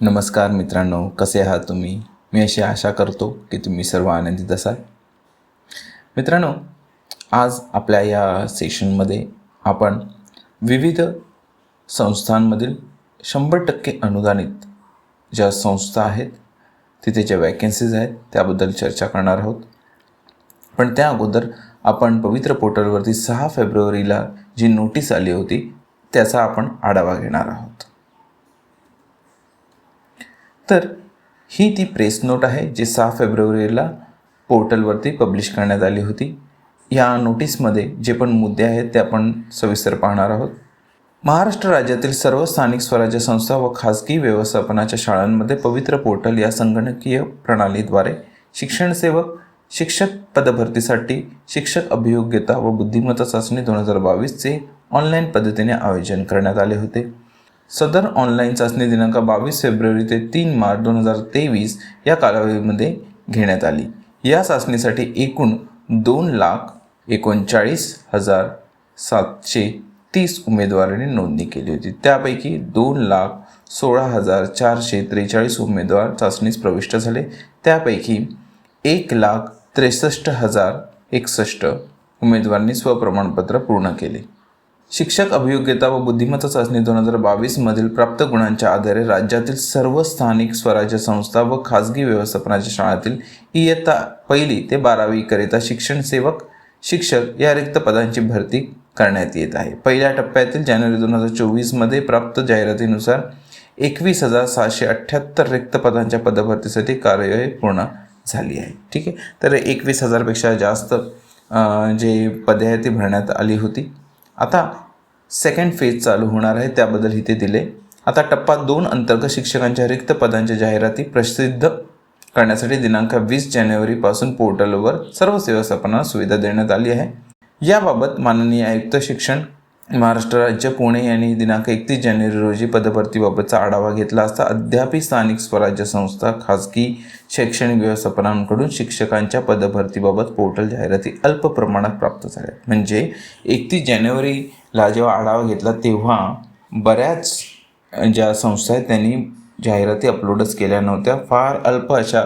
नमस्कार मित्रांनो कसे आहात तुम्ही? मी अशी आशा करतो की तुम्ही सर्व आनंदित असाल. मित्रांनो आज आपल्या या सेशनमध्ये आपण विविध संस्थांमधील शंभर टक्के अनुदानित ज्या संस्था आहेत तिथे ज्या वॅकन्सीज आहेत त्याबद्दल चर्चा करणार आहोत. पण त्या अगोदर आपण पवित्र पोर्टलवरती सहा फेब्रुवारीला जी नोटीस आली होती त्याचा आपण आढावा घेणार आहोत. तर ही ती प्रेस नोट आहे जी सहा फेब्रुवारीला पोर्टलवरती पब्लिश करण्यात आली होती. या नोटीसमध्ये जे पण मुद्दे आहेत ते आपण सविस्तर पाहणार आहोत. महाराष्ट्र राज्यातील सर्व स्थानिक स्वराज्य संस्था व खाजगी व्यवस्थापनाच्या शाळांमध्ये पवित्र पोर्टल या संगणकीय प्रणालीद्वारे शिक्षणसेवक शिक्षक पदभरतीसाठी शिक्षक अभियोग्यता व बुद्धिमत्ता चाचणी दोन हजार बावीसचे ऑनलाईन पद्धतीने आयोजन करण्यात आले होते. सदर ऑनलाईन चाचणी दिनांक बावीस फेब्रुवारी ते तीन मार्च दोन हजार तेवीस या कालावधीमध्ये घेण्यात आली. या चाचणीसाठी एकूण दोन लाख एकोणचाळीस हजार सातशे तीस उमेदवारांनी नोंदणी केली होती. त्यापैकी दोन लाख सोळा हजार चारशे त्रेचाळीस उमेदवार चाचणीस प्रविष्ट झाले. त्यापैकी एक लाख त्रेसष्ट हजार एकसष्ट उमेदवारांनी स्वप्रमाणपत्र पूर्ण केले. शिक्षक अभियोग्यता व बुद्धिमत्ता चाचणी दोन हजार बावीसमधील प्राप्त गुणांच्या आधारे राज्यातील सर्व स्थानिक स्वराज्य संस्था व खाजगी व्यवस्थापनाच्या शाळांतील इयत्ता पहिली ते बारावीकरिता शिक्षण सेवक शिक्षक या रिक्त पदांची भरती करण्यात येत आहे. पहिल्या टप्प्यातील जानेवारी दोन हजार चोवीसमध्ये प्राप्त जाहिरातीनुसार एकवीस हजार सहाशे अठ्ठ्याहत्तर रिक्त पदांच्या पदभरतीसाठी कार्यवाही पूर्ण झाली आहे. ठीक आहे? तर एकवीस हजारपेक्षा जास्त जे पदे आहेत ती भरण्यात आली होती. आता सेकंड फेज चालू होणार आहे त्याबद्दल इथे दिले. आता टप्पा दोन अंतर्गत शिक्षकांच्या रिक्त पदांच्या जाहिराती प्रसिद्ध करण्यासाठी दिनांक वीस जानेवारीपासून पोर्टलवर सर्व व्यवस्थापनाला सुविधा देण्यात आली आहे. याबाबत माननीय आयुक्त शिक्षण महाराष्ट्र राज्य पुणे यांनी दिनांक एकतीस जानेवारी रोजी पदभरतीबाबतचा आढावा घेतला असता अद्यापही स्थानिक स्वराज्य संस्था खाजगी शैक्षणिक व्यवस्थापनांकडून शिक्षकांच्या पदभरतीबाबत पोर्टल जाहिराती अल्प प्रमाणात प्राप्त झाल्या. म्हणजे एकतीस जानेवारीला जेव्हा आढावा घेतला तेव्हा बऱ्याच ज्या संस्था आहेत त्यांनी जाहिराती अपलोडच केल्या नव्हत्या. फार अल्प अशा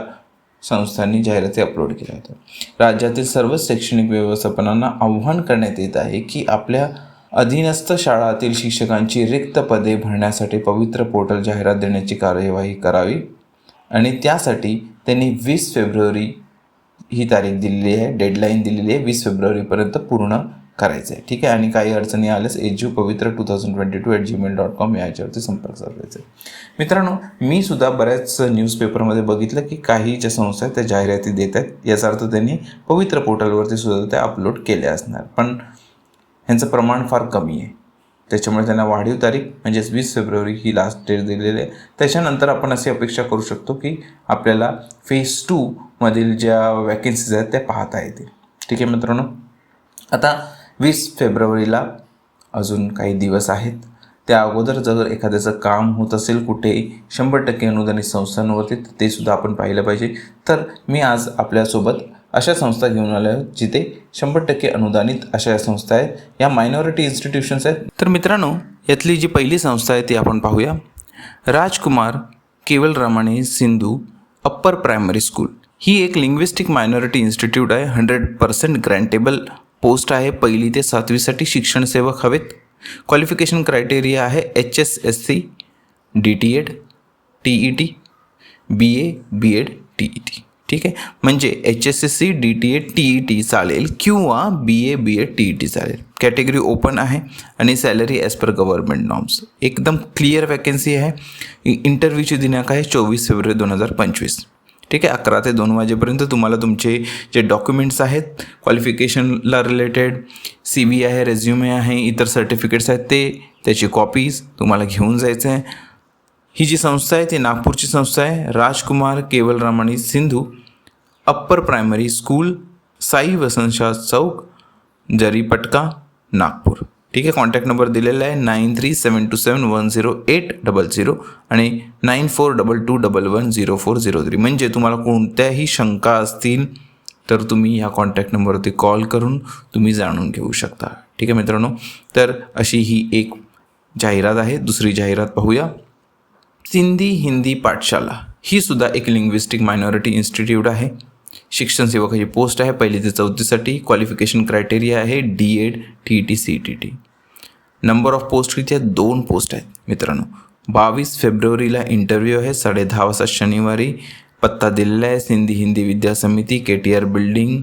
संस्थांनी जाहिराती अपलोड केल्या होत्या. राज्यातील सर्व शैक्षणिक व्यवस्थापनांना आव्हान करण्यात येत आहे की आपल्या अधीनस्थ शाळातील शिक्षकांची रिक्त पदे भरण्यासाठी पवित्र पोर्टल जाहिरात देण्याची कार्यवाही करावी आणि त्यासाठी त्यांनी वीस फेब्रुवारी ही तारीख दिलेली आहे डेडलाईन दिलेली आहे वीस फेब्रुवारीपर्यंत पूर्ण करायचं आहे ठीक आहे? आणि काही अडचणी आल्यास edu Pavitra two thousand twenty two at Gmail dot com याच्यावरती संपर्क साधायचा आहे. मित्रांनो मी सुद्धा बऱ्याच न्यूजपेपरमध्ये बघितलं की काही ज्या संस्था आहेत त्या जाहिराती देत आहेत. याचा अर्थ त्यांनी पवित्र पोर्टलवरती सुद्धा त्या अपलोड केल्या असणार. पण ह्यांचं प्रमाण फार कमी आहे. त्याच्यामुळे त्यांना वाढीव तारीख म्हणजेच वीस फेब्रुवारी ही लास्ट डेट दिलेली आहे. त्याच्यानंतर आपण अशी अपेक्षा करू शकतो की आपल्याला फेज टूमधील ज्या वॅकन्सीज आहेत त्या पाहता येतील. ठीक आहे मित्रांनो? आता वीस फेब्रुवारीला अजून काही दिवस आहेत. त्या अगोदर जर एखाद्याचं काम होत असेल कुठेही शंभर टक्के अनुदानित संस्थांवरती तर ते सुद्धा आपण पाहिलं पाहिजे. तर मी आज आपल्यासोबत अशा संस्था घेऊन आल्या आहेत जिथे शंभर टक्के अनुदानित अशा या संस्था आहेत. या मायनॉरिटी इन्स्टिट्यूशन्स आहेत. तर मित्रांनो यातली जी पहिली संस्था आहे ती आपण पाहूया. Rajkumar Keval Ramani Sindhu upper primary school ही एक लिंग्विस्टिक मायनॉरिटी इन्स्टिट्यूट आहे. हंड्रेड पर्सेंट ग्रँटेबल पोस्ट आहे. पहिली ते सातवीसाठी शिक्षण सेवक हवेत. क्वालिफिकेशन क्रायटेरिया आहे. H S S C D T Ed T E T B A B Ed T E T ठीक आहे? म्हणजे H S S C D T A T E T चालेल किंवा B A B A T E T चालेल. Category open आहे आणि salary as per government norms एकदम clear vacancy आहे. इंटरव्ह्यूची दिनांक आहे चोवीस फेब्रुवारी दोन हजार पंचवीस. ठीक आहे? अकरा ते दोन वाजेपर्यंत तुम्हाला तुमचे जे डॉक्युमेंट्स आहेत क्वालिफिकेशनला रिलेटेड सी व्ही आहे रेझ्युमे आहे इतर सर्टिफिकेट्स आहेत ते त्याची कॉपीज तुम्हाला घेऊन जायचं आहे ही जी संस्था आहे ती नागपूरची संस्था आहे. Rajkumar Keval Ramani Sindhu. Upper primary school Sai Vasantshah Chowk Jaripatka Nagpur. ठीक आहे कॉन्टॅक्ट नंबर दिलेला आहे nine three seven two seven one zero eight double zero आणि nine four double two double one zero four zero three म्हणजे तुम्हाला कोणत्याही शंका असतील तर तुम्ही ह्या कॉन्टॅक्ट नंबरवरती कॉल करून तुम्ही जाणून घेऊ शकता. ठीक आहे मित्रांनो? तर अशी ही एक जाहिरात आहे. दुसरी जाहिरात पाहूया. सिंधी हिंदी पाठशाला. ही सुद्धा एक लिंग्विस्टिक मायनॉरिटी इन्स्टिट्यूट आहे. शिक्षण सेवकाची पोस्ट आहे. पहिली ते चौथीसाठी क्वालिफिकेशन क्रायटेरिया आहे. D Ed T T C T T number of post किती आहेत? दोन पोस्ट आहेत मित्रांनो. बावीस फेब्रुवारीला इंटरव्ह्यू आहे. साडे दहा वाजता शनिवारी पत्ता दिलेला आहे. Sindhi Hindi Vidya Samiti K T R building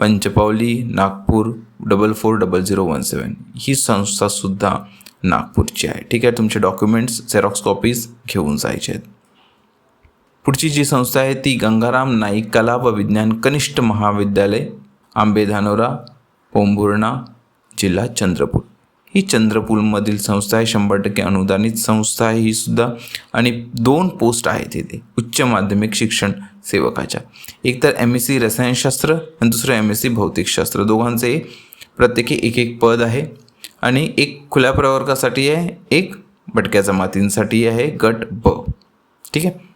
Panchpaoli Nagpur double four double zero one seven ही संस्थासुद्धा नागपूरची आहे. ठीक आहे? तुमचे डॉक्युमेंट्स झेरॉक्स कॉपीज घेऊन जायचे आहेत. पुढची जी संस्था आहे ती गंगाराम नाईक कला व विज्ञान कनिष्ठ महाविद्यालय आंबेधानोरा पोंभुर्णा जिल्हा चंद्रपूर. ही चंद्रपूरमधील संस्था आहे शंभर टक्के अनुदानित संस्था आहे ही सुद्धा आणि दोन पोस्ट आहेत इथे उच्च माध्यमिक शिक्षण सेवकाच्या. एक तर एम एस सी रसायनशास्त्र आणि दुसरं एम एस सी भौतिकशास्त्र. दोघांचे प्रत्येकी एक एक पद आहे आणि एक खुल्या प्रवर्गासाठी आहे एक भटक्या जमातींसाठी आहे गट ब. ठीक आहे?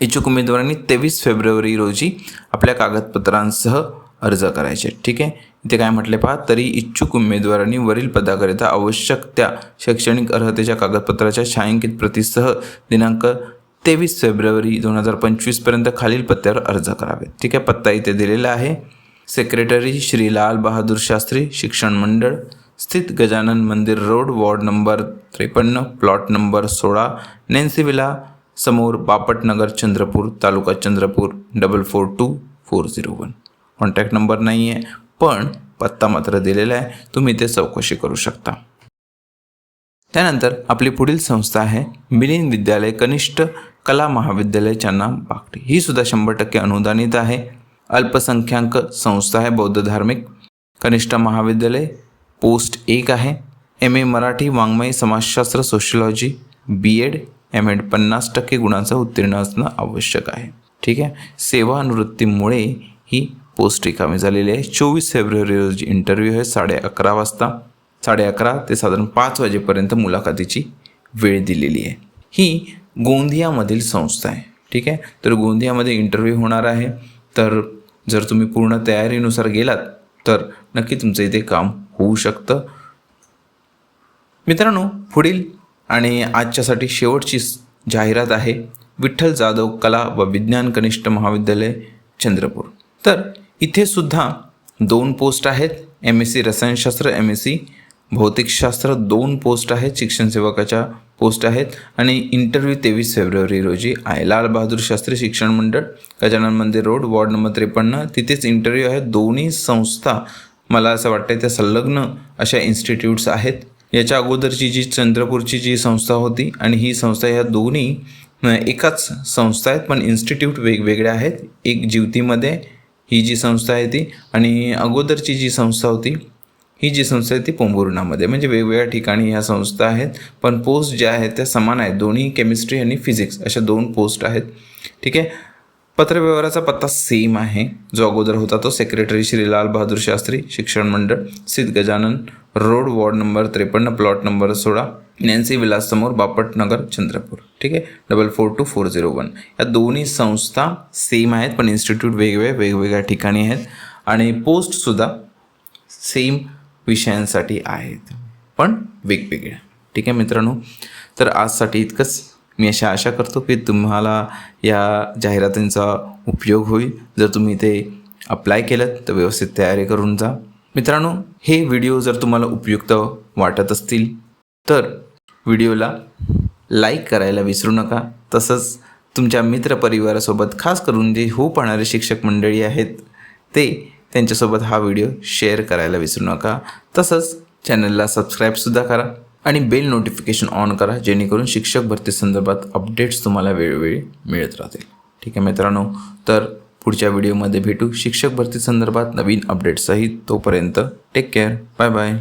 इच्छुक उमेदवारांनी तेवीस फेब्रुवारी रोजी आपल्या कागदपत्रांसह अर्ज करायचे. ठीक आहे? इथे काय म्हटले पहा? तरी इच्छुक उमेदवारांनी वरील पदाकरिता आवश्यक त्या शैक्षणिक अर्हतेच्या कागदपत्राच्या छायांकित प्रतीसह दिनांक तेवीस फेब्रुवारी दोन हजार पंचवीसपर्यंत खालील पत्त्यावर अर्ज करावे. ठीक आहे? पत्ता इथे दिलेला आहे. सेक्रेटरी श्री लाल बहादूर शास्त्री शिक्षण मंडळ स्थित Gajanan Mandir road ward number त्रेपन्न प्लॉट नंबर सोळा नेन्सी विला समोर Bapatnagar Chandrapur taluka Chandrapur double four two four zero one contact number नाही आहे पण पत्ता मात्र दिलेला आहे. तुम्ही ते चौकशी करू शकता. त्यानंतर आपली पुढील संस्था आहे मिलिंद विद्यालय कनिष्ठ कला महाविद्यालय चन्ना बागटी ही सुद्धा शंभर टक्के अनुदानित आहे. अल्पसंख्याक संस्था आहे बौद्ध धार्मिक. कनिष्ठ महाविद्यालय पोस्ट एक आहे. एम ए मराठी वाङ्मय समाजशास्त्र sociology B Ed M Ed पन्नास टक्के गुणांचा उत्तीर्ण असणं आवश्यक आहे. ठीक आहे? सेवानिवृत्तीमुळे ही पोस्ट रिकामी झालेली आहे. चोवीस फेब्रुवारी रोजी इंटरव्ह्यू आहे साडे अकरा वाजता. साडे अकरा ते साधारण पाच वाजेपर्यंत मुलाखतीची वेळ दिलेली आहे. ही गोंदियामधील संस्था आहे. ठीक आहे? तर गोंदियामध्ये इंटरव्ह्यू होणार आहे. तर जर तुम्ही पूर्ण तयारीनुसार गेलात तर नक्की तुमचं इथे काम होऊ शकतं. मित्रांनो पुढील आणि आजच्यासाठी शेवटची जाहिरात आहे विठ्ठल जाधव कला व विज्ञान कनिष्ठ महाविद्यालय चंद्रपूर. तर इथे सुद्धा दोन पोस्ट आहेत एम एस सी रसायनशास्त्र एम एस सी भौतिकशास्त्र दोन पोस्ट आहेत शिक्षण सेवकाच्या पोस्ट आहेत आणि इंटरव्ह्यू तेवीस फेब्रुवारी रोजी आहे. लाल बहादूर शास्त्री शिक्षण मंडळ गजानन मंदिर रोड वॉर्ड नंबर त्रेपन्न. तिथेच इंटरव्ह्यू आहे. दोन्ही संस्था मला असं वाटतं त्या संलग्न अशा इन्स्टिट्यूट्स आहेत. याच्या अगोदरची जी चंद्रपूरची जी संस्था होती आणि ही संस्था ह्या दोन्ही एकाच संस्था आहेत पण इन्स्टिट्यूट वेगवेगळ्या आहेत. एक जीवतीमध्ये ही जी संस्था आहे ती आणि अगोदरची जी संस्था होती ही जी संस्था आहे ती पोंभुर्णामध्ये म्हणजे वेगवेगळ्या ठिकाणी ह्या संस्था आहेत पण पोस्ट ज्या आहेत त्या समान आहेत. दोन्ही केमिस्ट्री आणि फिजिक्स अशा दोन पोस्ट आहेत. ठीक आहे? पत्रव्यवहाराचा पत्ता सेम आहे. जो अगोदर होता तो सेक्रेटरी श्री लाल बहादूर शास्त्री शिक्षण मंडळ Siddh Gajanan road ward number त्रेपन्न प्लॉट नंबर सोळा नॅन्सी विलास समोर बापटनगर चंद्रपूर. ठीक आहे? Double four two four zero one या दोन्ही संस्था सेम आहेत पण इन्स्टिट्यूट वेगवेगळ्या वेगवेगळ्या ठिकाणी आहेत. आणि पोस्टसुद्धा सेम विषयांसाठी आहेत. पण वेगवेगळ्या. ठीक आहे मित्रांनो? तर आजसाठी इतकंच. मी अशा आशा करतो की तुम्हाला या जाहिरातींचा उपयोग होईल. जर तुम्ही ते अप्लाय केलं तर व्यवस्थित तयारी करून जा. मित्रांनो हे व्हिडिओ जर तुम्हाला उपयुक्त वाटत असतील तर व्हिडिओला लाईक करायला विसरू नका. तसंच तुमच्या मित्रपरिवारासोबत खास करून जे हो पाहणारे शिक्षक मंडळी आहेत ते त्यांच्यासोबत हा व्हिडिओ शेअर करायला विसरू नका. तसंच चॅनलला सबस्क्राईबसुद्धा करा आणि बेल नोटिफिकेशन ऑन करा जेणेकरून शिक्षक भरती संदर्भात अपडेट्स तुम्हाला वेळोवेळी मिळत राहतील. ठीक आहे मित्रांनो तर पुढच्या व्हिडिओमध्ये भेटू. शिक्षक भरती संदर्भात नवीन अपडेटसहित तोपर्यंत टेक केअर बाय बाय